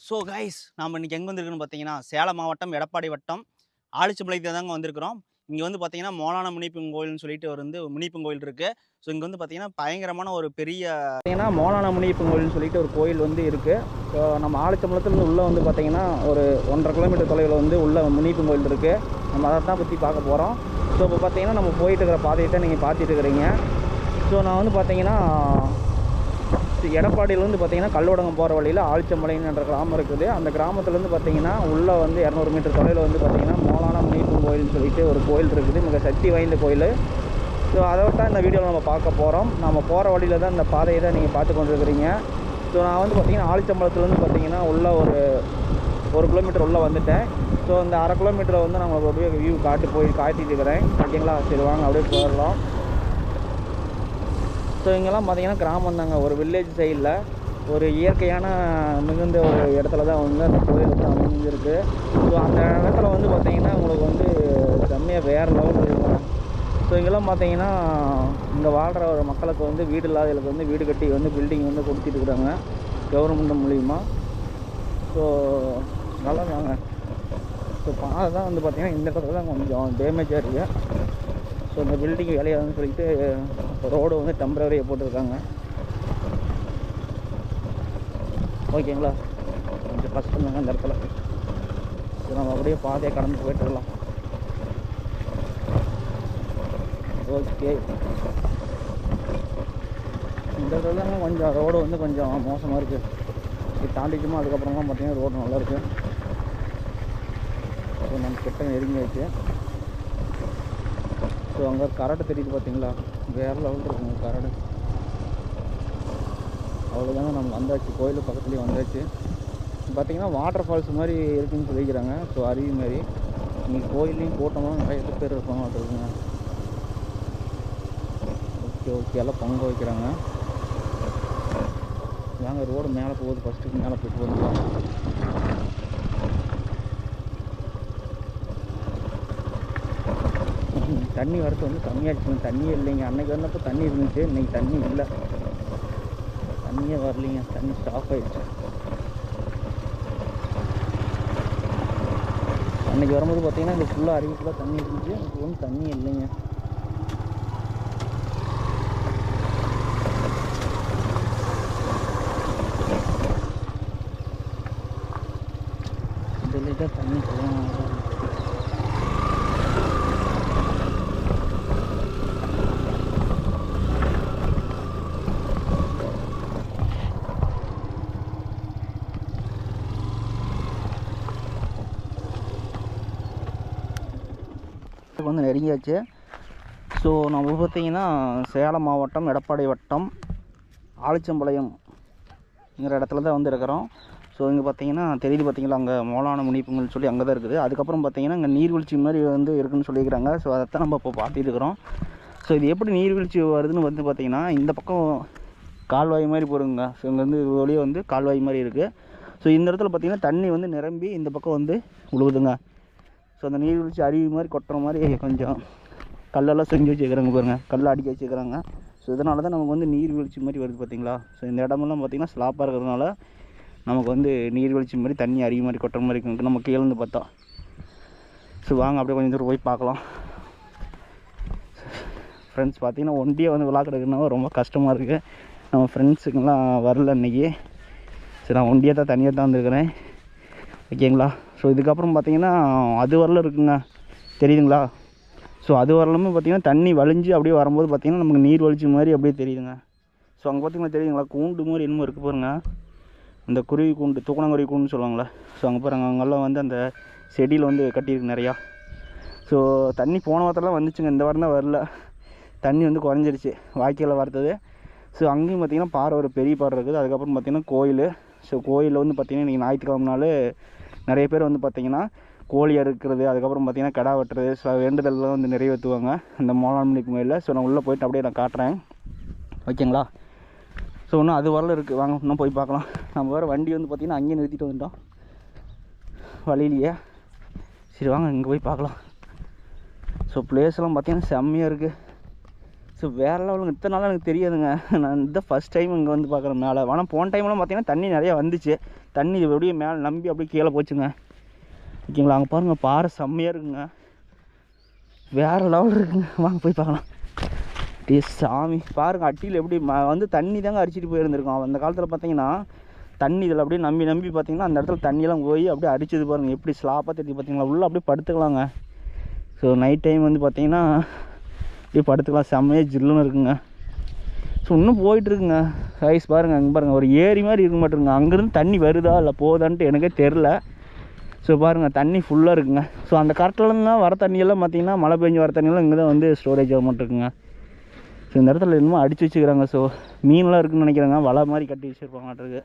So guys நாம் இன்றைக்கி எங்கே வந்திருக்குன்னு பார்த்தீங்கன்னா சேலம் மாவட்டம் எடப்பாடி வட்டம் ஆலிச்சம்பாளையத்தில் தாங்க வந்திருக்கிறோம். இங்கே வந்து பார்த்தீங்கன்னா மோலான முனிப்பன் கோயில்னு சொல்லிட்டு ஒரு வந்து முனிப்பன் கோயில் இருக்குது ஸோ இங்கே வந்து பார்த்தீங்கன்னா பயங்கரமான ஒரு பெரிய பார்த்தீங்கன்னா மோலான முனிப்பன் கோயில்னு சொல்லிட்டு ஒரு கோயில் வந்து இருக்குது ஸோ நம்ம ஆலிச்சம்பளத்துலேருந்து உள்ளே வந்து பார்த்தீங்கன்னா ஒரு ஒன்றரை கிலோமீட்டர் தொலைவில் வந்து உள்ள முனிப்பன் கோயில் இருக்குது நம்ம அதை தான் பற்றி பார்க்க போகிறோம் ஸோ இப்போ பார்த்தீங்கன்னா நம்ம போயிட்டு இருக்கிற பாதையை தான் நீங்கள் பார்த்துட்டு இருக்கிறீங்க. ஸோ நான் வந்து பார்த்தீங்கன்னா எடப்பாடியிலேருந்து பார்த்தீங்கன்னா கல்லோடங்கம் போகிற வழியில் ஆழ்ச்சம்பளைன்ற கிராமம் இருக்குது. அந்த கிராமத்துலேருந்து பார்த்தீங்கன்னா உள்ளே வந்து இரநூறு மீட்டர் தொலைவில் வந்து பார்த்தீங்கன்னா மோலான முனிப்பன் கோயில்னு சொல்லிட்டு ஒரு கோயில் இருக்குது. மிக சக்தி வாய்ந்த கோயில். ஸோ அதை தான் இந்த வீடியோவில் நம்ம பார்க்க போகிறோம் நம்ம போகிற வழியில் தான் இந்த பாதையை தான் நீங்கள் பார்த்து கொண்டுருக்கிறீங்க. ஸோ நான் வந்து பார்த்தீங்கன்னா ஆழிச்சம்பளத்துலேருந்து பார்த்தீங்கன்னா உள்ள ஒரு ஒரு கிலோமீட்டர் உள்ளே வந்துட்டேன். ஸோ இந்த அரை கிலோமீட்டரை வந்து நான் உங்களுக்கு அப்படியே வியூ காட்டி போய் காட்டிட்டு இருக்கிறேன். ஓகேங்களா? சரி வாங்க அப்படியே போயிடலாம். ஸோ இங்கெல்லாம் பார்த்தீங்கன்னா கிராமம் தாங்க. ஒரு வில்லேஜ் சைடில் ஒரு இயற்கையான மிகுந்த ஒரு இடத்துல தான் வந்து அந்த கோயில் வந்து அமைஞ்சிருக்கு. ஸோ அந்த இடத்துல வந்து பார்த்தீங்கன்னா உங்களுக்கு வந்து செம்மையாக வேறு லெவல் இருக்குங்க. ஸோ இங்கெல்லாம் பார்த்தீங்கன்னா இங்கே வாழ்கிற ஒரு மக்களுக்கு வந்து வீடு இல்லாதவங்களுக்கு வந்து வீடு கட்டி வந்து பில்டிங் வந்து கொடுத்துட்டு இருக்கிறாங்க கவர்மெண்ட் மூலிமா ஸோ நல்லா தாங்க ஸோ பாதை தான் வந்து பார்த்தீங்கன்னா இந்த இடத்துல தான் கொஞ்சம் டேமேஜாக இருக்குது ஸோ இந்த பில்டிங் வேலையாதுன்னு சொல்லிட்டு ரோடு வந்து டெம்பரவரியாக போட்டிருக்காங்க. ஓகேங்களா கொஞ்சம் கஷ்டம் தாங்க அந்த இடத்துல. ஸோ நம்ம அப்படியே பாதையை கடந்து போயிட்டுருக்கலாம் ஓகே இந்த இடத்துல தாங்க கொஞ்சம் ரோடு வந்து கொஞ்சம் மோசமாக இருக்குது இது தாண்டிக்குமோ அதுக்கப்புறமா பார்த்தீங்கன்னா ரோடு நல்லாயிருக்கு ஸோ நம்ம கிட்ட நெருங்கியாச்சு ஸோ அங்கே கரடு தெரியுது பார்த்தீங்களா வேறு லெவல் இருக்குங்க கரடு. அவ்வளோதாங்க நம்ம வந்தாச்சு. கோயில் பக்கத்துலேயே வந்தாச்சு. பார்த்தீங்கன்னா வாட்டர் ஃபால்ஸ் மாதிரி இருக்குன்னு சொல்லிக்கிறாங்க. ஸோ அருவி மாதிரி. இன்னைக்கு கோயில்லையும் கூட்டமாக நிறைய பேர் இருப்பாங்க இருக்குங்க ஓகே ஓகே எல்லாம் பங்கு வைக்கிறாங்க. வாங்க ரோடு மேலே போகுது. ஃபஸ்ட்டுக்கு மேலே போயிட்டு வந்துடலாம் ம், தண்ணி வரத்து வந்து கம்மியாகிடுச்சு தண்ணி இல்லைங்க. அன்னைக்கு வந்தப்போ தண்ணி இருந்துச்சு. இன்னைக்கு தண்ணி இல்லை. தண்ணியே வரலைங்க. தண்ணி ஸ்டாப் ஆகிடுச்சு அன்றைக்கி வரும்போது பார்த்தீங்கன்னா இங்கே ஃபுல்லாக அருவி ஃபுல்லாக தண்ணி இருந்துச்சு. இப்போ வந்து தண்ணி இல்லைங்க. இதில் தான் தண்ணி போகணும் இப்போ வந்து நெருங்கியாச்சு. ஸோ நம்ம பார்த்தீங்கன்னா சேலம் மாவட்டம் எடப்பாடி வட்டம் ஆலிச்சம்பாளையம்ங்கிற இடத்துல தான் வந்து இருக்கிறோம். ஸோ இங்கே பார்த்தீங்கன்னா தெரியுது பார்த்தீங்களா அங்கே மோலான முனிப்புங்கள்னு சொல்லி அங்கே தான் இருக்குது. அதுக்கப்புறம் பார்த்தீங்கன்னா இங்கே நீர்வீழ்ச்சி மாதிரி வந்து இருக்குன்னு சொல்லியிருக்கிறாங்க. ஸோ அதைத்தான் நம்ம இப்போ பார்த்துட்டு இருக்கிறோம். ஸோ இது எப்படி நீர்வீழ்ச்சி வருதுன்னு வந்து பார்த்தீங்கன்னா இந்த பக்கம் கால்வாய் மாதிரி போகிறோங்க ஸோ இங்கேருந்து வழியே வந்து கால்வாய் மாதிரி இருக்குது ஸோ இந்த இடத்துல பார்த்திங்கன்னா தண்ணி வந்து நிரம்பி இந்த பக்கம் வந்து உழுவுதுங்க. ஸோ அந்த நீர்வீழ்ச்சி அருவி மாதிரி கொட்டுற மாதிரி கொஞ்சம் கல்லெல்லாம் செஞ்சு வச்சுக்கிறாங்க பாருங்கள் கல் அடிக்க வச்சுக்கிறாங்க ஸோ இதனால தான் நமக்கு வந்து நீர்வீழ்ச்சி மாதிரி வருது பார்த்தீங்களா? ஸோ இந்த இடமெல்லாம் பார்த்திங்கன்னா ஸ்லாப்பாக இருக்கிறதுனால நமக்கு வந்து நீர்வீழ்ச்சி மாதிரி தண்ணி அருவி மாதிரி கொட்டுற மாதிரி இருக்கு. நம்ம கீழேருந்து பார்த்தா. ஸோ வாங்க அப்படியே கொஞ்சம் தூரம் போய் பார்க்கலாம். ஃப்ரெண்ட்ஸ் பார்த்தீங்கன்னா ஒண்டியே வந்து விளாக் ரொம்ப கஷ்டமாக இருக்குது நம்ம ஃப்ரெண்ட்ஸுக்கெல்லாம் வரல இன்றைக்கி சரி நான் ஒண்டியாக தான் தனியாக தான் வந்துருக்கிறேன். ஓகேங்களா? ஸோ இதுக்கப்புறம் பார்த்தீங்கன்னா அது வரல இருக்குங்க. தெரியுதுங்களா? ஸோ அது வரலுமே பார்த்தீங்கன்னா தண்ணி வழிஞ்சு அப்படியே வரும்போது பார்த்தீங்கன்னா நமக்கு நீர் வலிச்சு மாதிரி அப்படியே தெரியுதுங்க. ஸோ அங்கே பார்த்தீங்கன்னா தெரியுதுங்களா? கூண்டு மாதிரி என்னமோ இருக்குது பாருங்க. அந்த குருவி கூண்டு தூக்கணங்குருவி கூண்டுன்னு சொல்லுவாங்களே ஸோ அங்கே பாருங்க அங்கெல்லாம் வந்து அந்த செடியில் வந்து கட்டியிருக்கு நிறையா. ஸோ தண்ணி போன வாரத்தெல்லாம் வந்துச்சுங்க. இந்த வாரம் தான் வரல. தண்ணி வந்து குறைஞ்சிருச்சு. வாய்க்காலில் வரது ஸோ அங்கேயும் பார்த்தீங்கன்னா பாறை ஒரு பெரிய பாறை இருக்குது. அதுக்கப்புறம் பார்த்திங்கன்னா கோயில். ஸோ கோயிலில் வந்து பார்த்தீங்கன்னா இன்றைக்கி ஞாயிற்றுக்கிழமனாலே நிறைய பேர் வந்து பார்த்திங்கன்னா கோழி அறுக்கிறது அதுக்கப்புறம் பார்த்திங்கன்னா கடா வெட்டுறது ஸோ வேண்டுதல்லாம் வந்து நிறைவேற்றுவாங்க. அந்த மோலான்மணி கோயிலில் ஸோ நான் உள்ளே போயிட்டு அப்படியே நான் காட்டுறேன். ஓகேங்களா? ஸோ இன்னும் அது வரல இருக்குது வாங்க இன்னும் போய் பார்க்கலாம். நம்ம வேறு வண்டி வந்து பார்த்திங்கன்னா அங்கேயே நிறுத்திட்டு வந்துட்டோம். வழியிலேயே. சரி வாங்க இங்கே போய் பார்க்கலாம். ஸோ பிளேஸ்லாம் பார்த்தீங்கன்னா செம்மையாக இருக்குது ஸோ வேறு லெவலுங்க இத்தனை நாளாக எனக்கு தெரியாதுங்க. நான் இந்த ஃபஸ்ட் டைம் இங்கே வந்து பார்க்குறேன் மேலே. ஆனால் போன டைம்லாம் பார்த்தீங்கன்னா தண்ணி நிறையா வந்துச்சு. தண்ணி அப்படியே மேலே நம்பி அப்படியே கீழே போச்சுங்க. ஓகேங்களா? அங்கே பாருங்கள் பாறை செம்மையாக இருக்குங்க. வேறு லெவல் இருக்குங்க. வாங்க போய் பார்க்கலாம். டே சாமி. பாருங்க அட்டியில் எப்படி ம வந்து தண்ணி தாங்க அடிச்சிட்டு போயிருந்துருக்கோம். அந்த காலத்தில் பார்த்தீங்கன்னா தண்ணி இதில் அப்படியே நம்பி நம்பி பார்த்தீங்கன்னா அந்த இடத்துல தண்ணியெல்லாம் போய் அப்படியே அடிச்சது பாருங்கள் எப்படி ஸ்லாப்பாக தெரிஞ்சு பார்த்தீங்களா உள்ளே அப்படியே படுத்துக்கலாங்க. ஸோ நைட் டைம் வந்து பார்த்தீங்கன்னா அப்படியே படுத்துக்கலாம். செம்மையே ஜில்லுன்னு இருக்குங்க. ஸோ இன்னும் போயிட்டுருக்குங்க. ஐஸ் பாருங்கள் அங்கே பாருங்கள் ஒரு ஏரி மாதிரி இருக்க மாட்டேருங்க அங்கேருந்து தண்ணி வருதா இல்லை போதான்ட்டு எனக்கே தெரில ஸோ பாருங்கள் தண்ணி ஃபுல்லாக இருக்குங்க. ஸோ அந்த கரெக்டில் வர தண்ணியெல்லாம் பார்த்தீங்கன்னா மழை பெஞ்சு வர தண்ணியெல்லாம் இங்கே தான் வந்து ஸ்டோரேஜ் ஆக மாட்டிருக்குங்க ஸோ இந்த இடத்துல இன்னும் அடிச்சு வச்சுக்கிறாங்க. ஸோ மீன்லாம் இருக்குன்னு நினைக்கிறாங்க. வலை மாதிரி கட்டி வச்சுருப்பாங்கட்டுருக்கு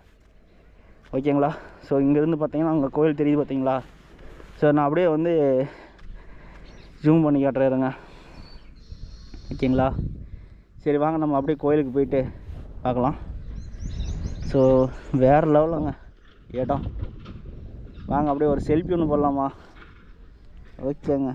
ஓகேங்களா? ஸோ இங்கேருந்து பார்த்தீங்கன்னா அங்கே கோயில் தெரியுது பார்த்தீங்களா ஸோ நான் அப்படியே வந்து ஜூம் பண்ணி காட்டுறேருங்க ஓகேங்களா? சரி வாங்க நம்ம அப்படியே கோயிலுக்கு போயிட்டு பார்க்கலாம். ஸோ வேறு லெவலுங்க இடம். வாங்க அப்படியே ஒரு செல்ஃபி ஒன்று போடலாமா? ஓகேங்க.